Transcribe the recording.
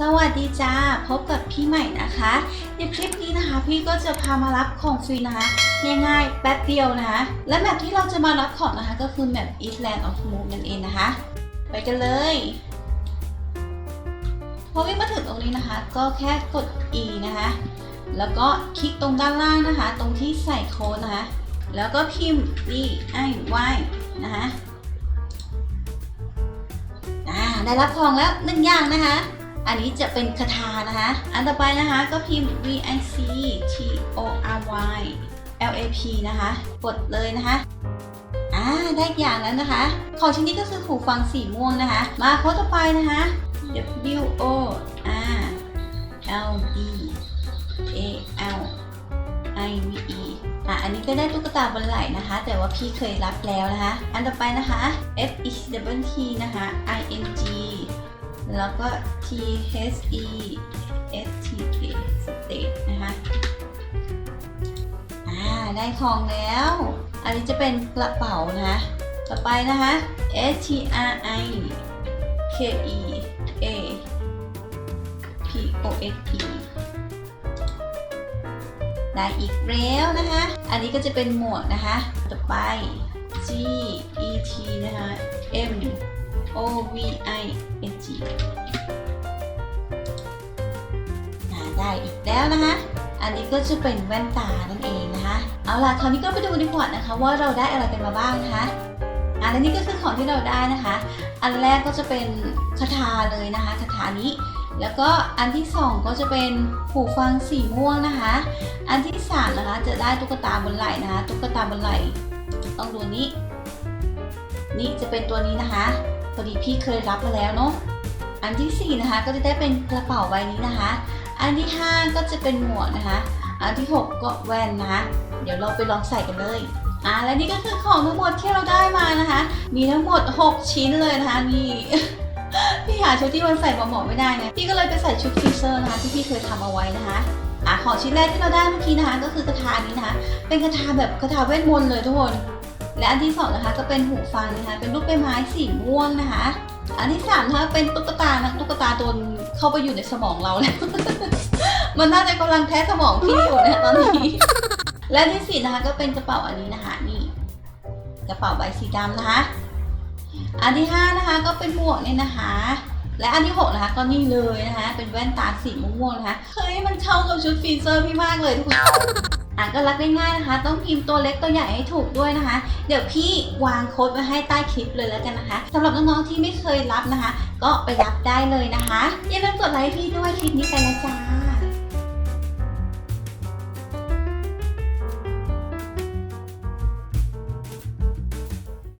สวัสดีจ้า พบกับพี่ใหม่นะคะ ในคลิปนี้นะคะ พี่ก็จะพามารับของฟรีนะคะง่ายๆแป๊บเดียวนะคะ และแมปที่เราจะมารับของนะคะ ก็คือแมป Eastland of Moon นั่นเองนะคะ ไปกันเลยพอวิ่งมาถึงตรงนี้นะคะ ก็แค่กด E นะคะ แล้วก็คลิกตรงด้านล่างนะคะ ตรงที่ใส่โค้ดนะคะ แล้วก็พิมพ์ D I Y นะคะอ่าได้รับของแล้วหนึ่งอย่างนะคะ อันนี้จะเป็นคาถานะคะ อันต่อไปนะคะก็พิมพ์ V I C T O R Y L A P นะคะ กดเลยนะคะอ่าได้อีกอย่างแล้วนะคะ ของชิ้นนี้ก็คือหูฟังสีม่วงนะคะ มาโค้ดต่อไปนะคะ W O R L D A L I V E อะอันนี้ก็ได้ตุ๊กตาบนไหล่นะคะ แต่ว่าพี่เคยรับแล้วนะคะ อันต่อไปนะคะ F E W T นะคะ I N G แล้วก็ T H E S T K state นะคะ อ่า ได้ของแล้ว อันนี้จะเป็นกระเป๋านะคะ ต่อไปนะคะ S T R I K E A P O X E ได้อีกแล้วนะคะ อันนี้ก็จะเป็นหมวกนะคะ ต่อไป G E T นะคะ M O V I N G อ่าได้อีกแล้วนะคะ อันนี้ก็จะเป็นแว่นตานั่นเองนะคะ เอาล่ะ คราวนี้ก็ไปดูดีกว่านะคะ ว่าเราได้อะไรกันมาบ้างนะคะอ่าและนี่ก็คือของที่เราได้นะคะ อันแรกก็จะเป็นคาถาเลยนะคะคาถานี้ แล้วก็อันที่สองก็จะเป็นหูฟังสีม่วงนะคะ อันที่สามนะคะจะได้ตุ๊กตาบนไหล่นะคะ ตุ๊กตาบนไหล่ต้องดูนี้ นี่จะเป็นตัวนี้นะคะ พอดีพี่เคยรับมาแล้วเนาะอันที่สี่นะคะก็จะได้เป็นกระเป๋าใบนี้นะคะ อันที่ห้าก็จะเป็นหมวกนะคะ อันที่หกก็แว่นนะคะเดี๋ยวเราไปลองใส่กันเลยอ่าและนี่ก็คือของทั้งหมดที่เราได้มานะคะ มีทั้งหมด 6 ชิ้นเลยนะคะนี่พี่หาชุดที่มันใส่เหมาะๆไม่ได้นะพี่ก็เลยไปใส่ชุดฟิเซอร์นะคะที่พี่เคยทำเอาไว้นะคะอะของชิ้นแรกที่เราได้เมื่อกี้นะคะ ก็คือกระทานี้นะคะ เป็นกระทาแบบกระทาเวทมนต์เลยทุกคน และอันที่สองนะคะก็เป็นหูฟังนะคะเป็นรูปใบไม้สีม่วงนะคะ อันที่สามนะคะเป็นตุ๊กตานะตุ๊กตาโดนเข้าไปอยู่ในสมองเราแล้ว มันน่าจะกำลังแท้สมองพี่อยู่นะตอนนี้ และที่สี่นะคะก็เป็นกระเป๋าอันนี้นะคะนี่ กระเป๋าใบสีดำนะคะ อันที่ห้านะคะก็เป็นหมวกเนี่ยนะคะ และอันที่หกนะคะก็นี่เลยนะคะ เป็นแว่นตาสีม่วงๆนะคะเฮ้ยมันเข้ากับชุดฟีเซอร์พี่มากเลยทุกคน อะก็รับง่ายๆนะคะ ต้องพิมพ์ตัวเล็กตัวใหญ่ให้ถูกด้วยนะคะ เดี๋ยวพี่วางโค้ดไว้ให้ใต้คลิปเลยแล้วกันนะคะสำหรับน้องๆที่ไม่เคยรับนะคะ ก็ไปรับได้เลยนะคะอย่าลืมกดไลค์พี่ด้วยคลิปนี้ไปแล้วจ้า